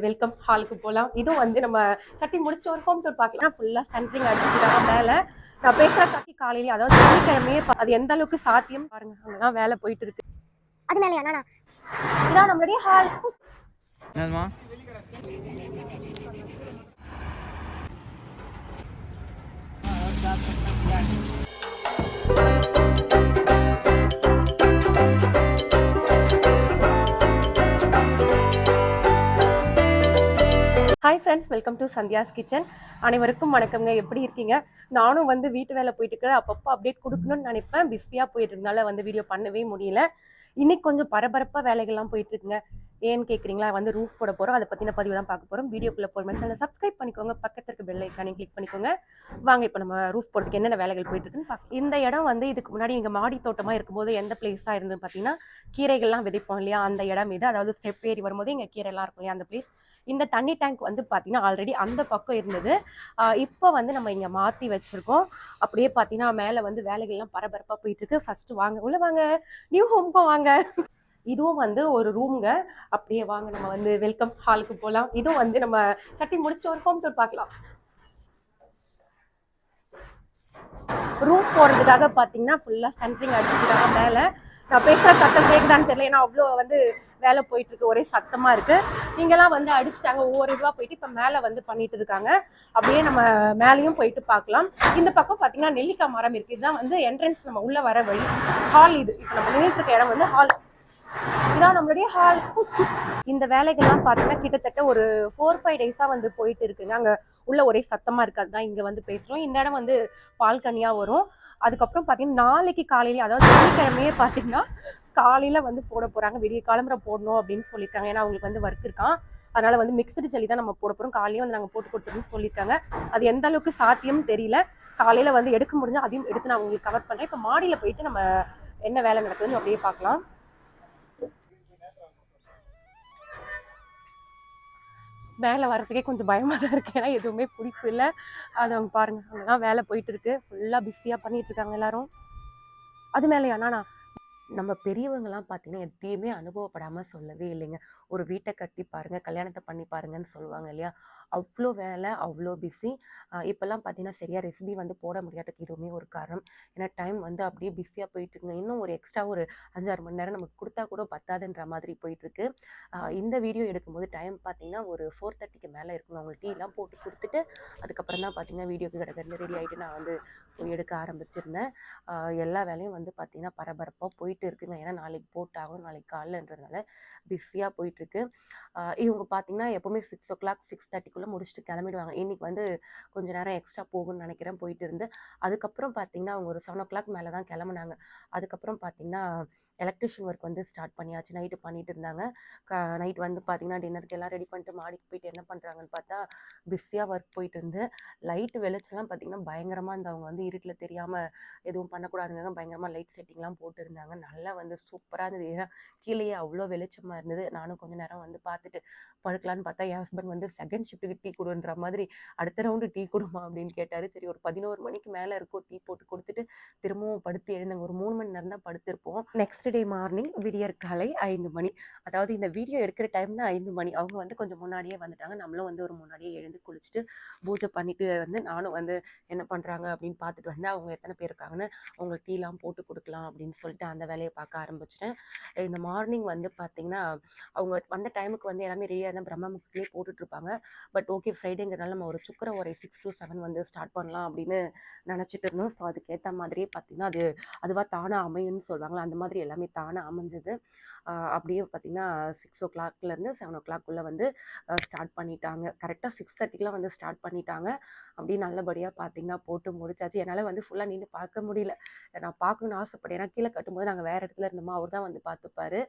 Welcome ஹாலுக்கு போகலாம் இதுவும் வந்து நம்ம கட்டி முடிச்சுட்டு ஒரு ஹோம் டூர் பார்க்கலாம். ஃபுல்லாக சென்ட்ரிங் அடிச்சுக்கிட்டாங்க மேலே. நான் பேசுகிற கட்டி காலையிலேயே அதாவது சனிக்கிழமையே பா- அது எந்த அளவுக்கு சாத்தியம் பாருங்க. அங்கதான் வேலை போயிட்டு இருக்கு. அது மேலே இதான் நம்மளுடைய ஹால் என்னதுமா? Welcome to Sandhya's kitchen. அனைவருக்கும் வணக்கம்ங்க. எப்படி இருக்கீங்க? நானும் வந்து வீட்டு வேலை போயிட்டு இருக்கிற அப்பப்போ அப்டேட் கொடுக்கணும்னு நினைப்பேன். பிஸியாக போயிட்டு இருந்தால வந்து வீடியோ பண்ணவே முடியல. இன்னைக்கு கொஞ்சம் பரபரப்பாக வேலைகள்லாம் போயிட்டு இருக்குங்க. ஏன்னு கேட்குறீங்களா வந்து ரூஃப் போட போகிறோம் அதை பற்றின பதிவு தான் பார்க்க போகிறோம் வீடியோக்குள்ளே போகிற சேனலை சப்ஸ்கிரைப் பண்ணிக்கோங்க. பக்கத்துல இருக்க பெல் ஐக்கானையும் கிளிக் பண்ணிக்கோங்க. வாங்க இப்போ நம்ம ரூஃப் போடுறதுக்கு என்னென்ன வேலைகள் போயிட்டுருக்குன்னு பார்க்க இந்த இடம் வந்து இதுக்கு முன்னாடி எங்கள் மாடி தோட்டமாக இருக்கும்போது எந்த பிளேஸாக இருந்ததுன்னு பார்த்தீங்கன்னா கீரைகள்லாம் விதைப்போம் இல்லையா? அந்த இடம் இது. அதாவது ஸ்டெப் ஏறி வரும்போது இங்கே கீரைலாம் இருக்கும் இல்லையா? அந்த பிளேஸ் இந்த தண்ணி டேங்க் வந்து பார்த்தீங்கன்னா ஆல்ரெடி அந்த பக்கம் இருந்தது. இப்போ வந்து நம்ம இங்கே மாற்றி வச்சுருக்கோம். அப்படியே பார்த்தீங்கன்னா மேலே வந்து வேலைகள்லாம் பரபரப்பாக போயிட்டுருக்கு. ஃபஸ்ட்டு வாங்க. உள்ளே வாங்க. நியூ ஹோம்க்கும் வாங்க. இதுவும் வந்து ஒரு ரூம்ங்க அப்படியே வாங்க நம்ம வந்து வெல்கம் ஹாலுக்கு போகலாம் இதுவும் வந்து நம்ம கட்டி முடிச்சுட்டு ஒரு ஹோம் டூர் பார்க்கலாம். ரூம் போடுறதுக்காக பார்த்தீங்கன்னா ஃபுல்லாக சென்ட்ரிங் அடிச்சுக்கிறாங்க மேலே. நான் பேசுகிற சத்தம் கேட்குதான்னு தெரியல. ஏன்னா அவ்வளோ வந்து வேலை போயிட்டுருக்கு. ஒரே சத்தமாக இருக்குது நீங்களாம் வந்து அடிச்சிட்டாங்க. ஒவ்வொரு இதுவாக போயிட்டு இப்போ மேலே வந்து பண்ணிட்டு இருக்காங்க. அப்படியே நம்ம மேலேயும் போயிட்டு பார்க்கலாம். இந்த பக்கம் பார்த்தீங்கன்னா நெல்லிக்காய் மரம் இருக்குது இதுதான் வந்து என்ட்ரன்ஸ் நம்ம உள்ளே வர வழி. ஹால் இது. இப்போ நம்ம நின்றுட்டு இருக்க இடம் வந்து ஹால் இதான் நம்மளுடைய ஹால் இந்த வேலைகள்லாம் பார்த்தீங்கன்னா கிட்டத்தட்ட ஒரு ஃபோர் ஃபைவ் டேஸாக வந்து போயிட்டு இருக்குங்க அங்கே உள்ள ஒரே சத்தமாக இருக்காது தான் இங்கே வந்து பேசுகிறோம் இந்த இடம் வந்து பால்கனியாக வரும். அதுக்கப்புறம் பார்த்தீங்கன்னா நாளைக்கு காலையிலே அதாவது வெள்ளிக்கிழமையே பார்த்தீங்கன்னா காலையில் வந்து போட போகிறாங்க விடிய காலம்புற போடணும் அப்படின்னு சொல்லியிருக்காங்க. ஏன்னா அவங்களுக்கு வந்து ஒர்க் இருக்கான் அதனால வந்து மிக்சடு ஜல்லி தான் நம்ம போட போகிறோம் காலையிலே வந்து நாங்கள் போட்டு கொடுத்துருன்னு சொல்லியிருக்காங்க. அது எந்த அளவுக்கு சாத்தியம் தெரியல. காலையில் வந்து எடுக்க முடிஞ்சால் அதையும் எடுத்து நான் உங்களுக்கு கவர் பண்ணுறேன் இப்போ மாடியில் போயிட்டு நம்ம என்ன வேலை நடக்குதுன்னு அப்படியே பார்க்கலாம். மேலே வர்றதுக்கே கொஞ்சம் பயமாக தான் இருக்கு. ஏன்னா எதுவுமே பிடிப்பு இல்லை. அது அவங்க பாருங்க அங்கதான் வேலை போயிட்டு இருக்கு. ஃபுல்லாக பிஸியாக பண்ணிட்டு இருக்காங்க எல்லாரும். அது மேலேயா நானா? நம்ம பெரியவங்கலாம் பார்த்தீங்கன்னா எதையுமே அனுபவப்படாமல் சொல்லவே இல்லைங்க. ஒரு வீட்டை கட்டி பாருங்கள் கல்யாணத்தை பண்ணி பாருங்கன்னு சொல்லுவாங்க இல்லையா? அவ்வளோ வேலை அவ்வளோ பிஸி இப்போல்லாம் பார்த்தீங்கன்னா சரியாக ரெசிபி வந்து போட முடியாததுக்கு இதுவுமே ஒரு காரணம். ஏன்னா டைம் வந்து அப்படியே பிஸியாக போயிட்டுருங்க. இன்னும் ஒரு எக்ஸ்ட்ரா ஒரு அஞ்சாறு மணி நேரம் நமக்கு கொடுத்தா கூட பத்தாதுன்ற மாதிரி போயிட்டுருக்கு. இந்த வீடியோ எடுக்கும்போது டைம் பார்த்தீங்கன்னா ஒரு ஃபோர் தேர்ட்டிக்கு மேலே இருக்கும் அவங்களுக்கு டீலாம் போட்டு கொடுத்துட்டு அதுக்கப்புறம் தான் பார்த்தீங்கன்னா வீடியோக்கு கிடக்கிறது ரெடி ஆகிட்டு நான் வந்து போய் எடுக்க ஆரம்பிச்சிருந்தேன். எல்லா வேலையும் வந்து பார்த்தீங்கன்னா பரபரப்பாக போயிட்டு இருக்குங்க ஏன்னா நாளைக்கு போட்டாகணும். நாளைக்கு காலைலன்றதுனால பிஸியாக போயிட்டுருக்கு. இவங்க பார்த்தீங்கன்னா எப்போவுமே சிக்ஸ் ஓ கிளாக் சிக்ஸ் தேர்ட்டிக்குள்ளே முடிச்சுட்டு கிளம்பிடுவாங்க. இன்றைக்கி வந்து கொஞ்ச நேரம் எக்ஸ்ட்ரா போகும்னு நினைக்கிறேன். போயிட்டு இருந்து அதுக்கப்புறம் பார்த்தீங்கன்னா அவங்க ஒரு செவன் ஓ கிளாக் மேலே தான் கிளம்புனாங்க. அதுக்கப்புறம் பார்த்தீங்கன்னா எலக்ட்ரிஷியன் ஒர்க் வந்து ஸ்டார்ட் பண்ணியாச்சு. நைட்டு பண்ணிட்டு இருந்தாங்க. க நைட் வந்து பார்த்தீங்கன்னா டின்னருக்கு எல்லாம் ரெடி பண்ணிட்டு மாடிக்கு போயிட்டு என்ன பண்ணுறாங்கன்னு பார்த்தா பிஸியாக ஒர்க் போயிட்டு இருந்து லைட்டு வெளிச்சம்லாம் பார்த்தீங்கன்னா பயங்கரமாக இந்த அவங்க வந்து இருட்டில் தெரியாமல் எதுவும் பண்ணக்கூடாதுங்க பயங்கரமாக லைட் செட்டிங்லாம் போட்டுருந்தாங்க நல்லா வந்து சூப்பராக இருந்தது. ஏன்னா கீழேயே அவ்வளோ வெளிச்சமாக இருந்தது. நானும் கொஞ்சம் நேரம் வந்து பார்த்துட்டு படுக்கலான்னு பார்த்தா என் ஹஸ்பண்ட் வந்து செகண்ட் ஷிஃப்ட்டுக்கு டீ கொடுன்ற மாதிரி அடுத்த ரவுண்டு டீ கொடுமா அப்படின்னு கேட்டார். சரி ஒரு பதினோரு மணிக்கு மேலே இருக்கும். டீ போட்டு கொடுத்துட்டு திரும்பவும் படுத்து எழுந்தாங்க. ஒரு மூணு மணி நேரம் தான் படுத்திருப்போம். நெக்ஸ்ட் டே மார்னிங் விடியற் காலை ஐந்து மணி. அதாவது இந்த வீடியோ எடுக்கிற டைம் தான் ஐந்து மணி. அவங்க வந்து கொஞ்சம் முன்னாடியே வந்துட்டாங்க. நம்மளும் வந்து ஒரு முன்னாடியே எழுந்து குளிச்சுட்டு பூஜை பண்ணிட்டு வந்து நானும் வந்து என்ன பண்ணுறாங்க அப்படின்னு பார்த்துட்டு வந்து அவங்க எத்தனை பேர் இருக்காங்கன்னு அவங்களுக்கு டீலாம் போட்டு கொடுக்கலாம் அப்படின்னு சொல்லிட்டு அந்த வேலையை பார்க்க ஆரம்பிச்சிட்டேன். இந்த மார்னிங் வந்து பார்த்தீங்கன்னா அவங்க வந்த டைமுக்கு வந்து எல்லாமே ரெடியாக தான் பிரம்ம முகத்திலே போட்டுட்டு இருப்பாங்க. பட் ஓகே ஃப்ரைடேங்கிறனால நம்ம ஒரு சுக்கர ஒரு சிக்ஸ் டு செவன் வந்து ஸ்டார்ட் பண்ணலாம் அப்படின்னு நினச்சிட்டு இருந்தோம். ஸோ அதுக்கேற்ற மாதிரியே பார்த்தீங்கன்னா அது அதுவாக தானாக அமையும்னு சொல்லுவாங்களா? அந்த மாதிரி எல்லாமே தானாக அமைஞ்சது. அப்படியே பார்த்தீங்கன்னா சிக்ஸ் ஓ கிளாக்லேருந்து செவன் ஓ கிளாக்குள்ளே வந்து ஸ்டார்ட் பண்ணிட்டாங்க. கரெக்டாக சிக்ஸ் தேர்ட்டிக்கெலாம் வந்து ஸ்டார்ட் பண்ணிட்டாங்க. அப்படியே நல்லபடியாக பார்த்தீங்கன்னா போட்டு முடிச்சாச்சு. என்னால் வந்து ஃபுல்லாக நின்று பார்க்க முடியல. நான் பார்க்கணுன்னு ஆசைப்பட்டேன். ஏன்னா கீழே கட்டும்போது நாங்கள் வேறு இடத்துல இருந்தோமா? அவர் தான் வந்து பார்த்துப்பாரு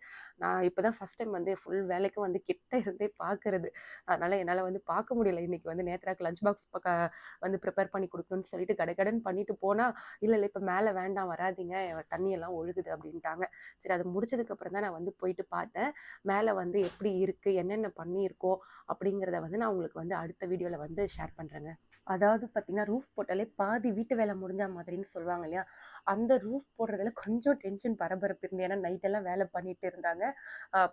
நான் இப்போ தான் ஃபஸ்ட் டைம் வந்து ஃபுல் வேலைக்கும் வந்து கிட்ட இருந்தே பார்க்கறது அதனால் என்னால் வந்து பார்க்க பார்க்க முடியல. இன்றைக்கி வந்து நேத்ராக்கு லஞ்ச் பாக்ஸ் வந்து ப்ரிப்பேர் பண்ணி கொடுக்கணும்னு சொல்லிட்டு கடகடன்னு பண்ணிட்டு போனால் இல்லை இல்லை இப்போ மேலே வேண்டாம் வராதீங்க. தண்ணியெல்லாம் ஒழுகுது அப்படின்ட்டாங்க. சரி அது முடிச்சதுக்கப்புறம் தான் நான் வந்து போயிட்டு பார்த்தேன். மேலே வந்து எப்படி இருக்குது என்னென்ன பண்ணியிருக்கோம் அப்படிங்கிறத வந்து நான் உங்களுக்கு வந்து அடுத்த வீடியோவில் வந்து ஷேர் பண்ணுறேங்க அதாவது பார்த்திங்கன்னா ரூஃப் போட்டாலே பாதி வீட்டு வேலை முடிஞ்ச மாதிரின்னு சொல்லுவாங்க இல்லையா? அந்த ரூஃப் போடுறதுல கொஞ்சம் டென்ஷன் பரபரப்பு இருந்து ஏன்னா நைட்டெல்லாம் வேலை பண்ணிட்டு இருந்தாங்க.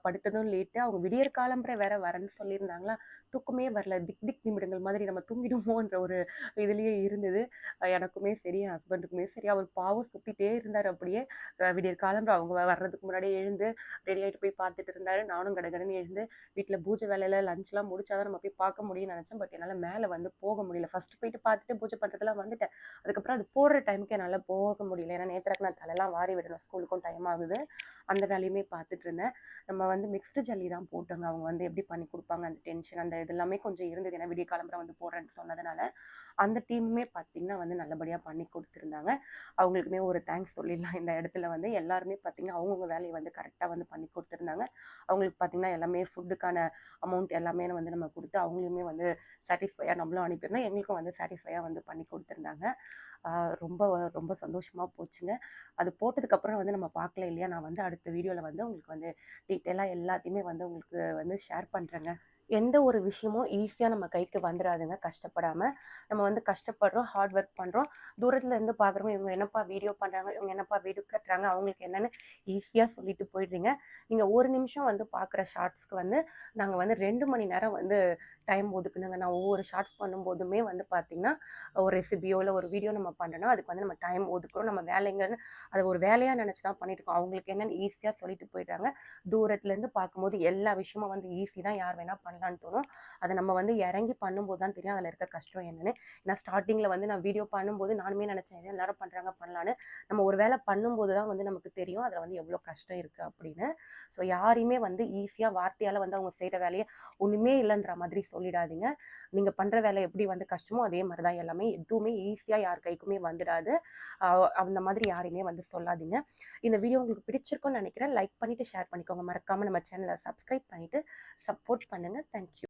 படுத்ததும் லேட்டு அவங்க விடியற் காலம்பரை வேற வரேன்னு சொல்லியிருந்தாங்களா? தூக்கமே வரல. திக் திக் நிமிடங்கள் மாதிரி நம்ம தூங்கிடுமோன்ற ஒரு இதுலேயே இருந்தது. எனக்குமே சரி என் ஹஸ்பண்டுக்குமே சரி. அவர் பாவம் சுத்திட்டே இருந்தார் அப்படியே. விடியற் காலம்பரை அவங்க வர்றதுக்கு முன்னாடியே எழுந்து ரெடி ஆகிட்டு போய் பார்த்துட்டு இருந்தாரு. நானும் கடகடன்னு எழுந்து வீட்டில் பூஜை வேலையில் லஞ்ச்லாம் முடிச்சாதான் நம்ம போய் பார்க்க முடியும்னு நினச்சேன். பட் என்னால் மேலே வந்து போக முடியல. ஃபஸ்ட்டு போயிட்டு பார்த்துட்டு பூஜை பண்ணுறதுலாம் வந்துட்டேன். அதுக்கப்புறம் அது போடுற டைமுக்கு என்னால் போக முடியல. ஏன்னா நேற்றுக்கு நான் தலையெல்லாம் வாரி விடணும். ஸ்கூலுக்கும் டைம் ஆகுது. அந்த வேலையுமே பார்த்துட்டு இருந்தேன். நம்ம வந்து மிக்ஸ்டு ஜல்லி தான் போட்டோங்க. அவங்க வந்து எப்படி பண்ணி கொடுப்பாங்க அந்த டென்ஷன் அந்த இது எல்லாமே கொஞ்சம் இருந்தது. ஏன்னா விடிய காலம்பரம் வந்து போடுறேன்னு சொன்னதுனால அந்த டீமுமே பார்த்தீங்கன்னா வந்து நல்லபடியாக பண்ணி கொடுத்துருந்தாங்க. அவங்களுக்குமே ஒரு தேங்க்ஸ் சொல்லிடலாம். இந்த இடத்துல வந்து எல்லாருமே பார்த்தீங்கன்னா அவங்கவுங்க வேலையை வந்து கரெக்டாக வந்து பண்ணி கொடுத்துருந்தாங்க. அவங்களுக்கு பார்த்தீங்கன்னா எல்லாமே ஃபுட்டுக்கான அமௌண்ட் எல்லாமே வந்து நம்ம கொடுத்து அவங்களையுமே வந்து சாட்டிஸ்ஃபையாக நம்மளும் அனுப்பியிருந்தோம் எங்களுக்கும் வந்து சாட்டிஸ்ஃபையாக வந்து பண்ணி கொடுத்துருந்தாங்க. ரொம்ப ரொம்ப சந்தோஷமாக போச்சுங்க. அது போட்டதுக்கப்புறம் வந்து நம்ம பார்க்கல இல்லையா? நான் வந்து அடுத்த வீடியோவில் வந்து உங்களுக்கு வந்து டீட்டெயிலாக எல்லாத்தையுமே வந்து உங்களுக்கு வந்து ஷேர் பண்ணுறேங்க எந்த ஒரு விஷயமும் ஈஸியாக நம்ம கைக்கு வந்துடாதுங்க கஷ்டப்படாமல் நம்ம வந்து கஷ்டப்படுறோம் ஹார்ட் ஒர்க் பண்ணுறோம் தூரத்தில் இருந்து பார்க்குறவங்க இவங்க என்னப்பா வீடியோ பண்ணுறாங்க இவங்க என்னப்பா வீடியோ கட்டுறாங்க அவங்களுக்கு என்னென்னு ஈஸியாக சொல்லிட்டு போயிடுறீங்க. நீங்கள் ஒரு நிமிஷம் வந்து பார்க்குற ஷார்ட்ஸ்க்கு வந்து நாங்கள் வந்து ரெண்டு மணி நேரம் வந்து டைம் ஒதுக்குனுங்க நான் ஒவ்வொரு ஷார்ட்ஸ் பண்ணும்போதுமே வந்து பார்த்திங்கன்னா ஒரு ரெசிபியோ இல்லை ஒரு வீடியோ நம்ம பண்ணுறோன்னா அதுக்கு வந்து நம்ம டைம் ஒதுக்குறோம். நம்ம வேலைங்கன்னு அதை ஒரு வேலையாக நினச்சி தான் பண்ணிட்டு இருக்கோம். அவங்களுக்கு என்னென்னு ஈஸியாக சொல்லிட்டு போயிடுறாங்க. தூரத்துலேருந்து பார்க்கும்போது எல்லா விஷயமும் வந்து ஈஸி தான். யார் வேணால் பண்ணலாம். பண்ணலான்னு தோணும். அதை நம்ம வந்து இறங்கி பண்ணும்போது தான் தெரியும் அதில் இருக்க கஷ்டம் என்னென்னு. ஏன்னா ஸ்டார்டிங்கில் வந்து நான் வீடியோ பண்ணும்போது நானுமே நினச்சேன் எல்லாரும் பண்ணுறாங்க பண்ணலான்னு நம்ம ஒரு வேலை பண்ணும்போது தான் வந்து நமக்கு தெரியும் அதில் வந்து எவ்வளோ கஷ்டம் இருக்குது அப்படின்னு. ஸோ யாரையுமே வந்து ஈஸியாக வார்த்தையால் வந்து அவங்க செய்கிற வேலையை ஒன்றுமே இல்லைன்ற மாதிரி சொல்லிடாதீங்க. நீங்கள் பண்ணுற வேலை எப்படி வந்து கஷ்டமோ அதே மாதிரி தான் எல்லாமே. எதுவுமே ஈஸியாக யார் கைக்குமே வந்துடாது. அந்த மாதிரி யாரையுமே வந்து சொல்லாதீங்க. இந்த வீடியோ உங்களுக்கு பிடிச்சிருக்கும்னு நினைக்கிறேன். லைக் பண்ணிவிட்டு ஷேர் பண்ணிக்கோங்க. மறக்காமல் நம்ம சேனலை சப்ஸ்கிரைப் பண்ணிவிட்டு சப்போர்ட் பண்ணுங்கள் thank you.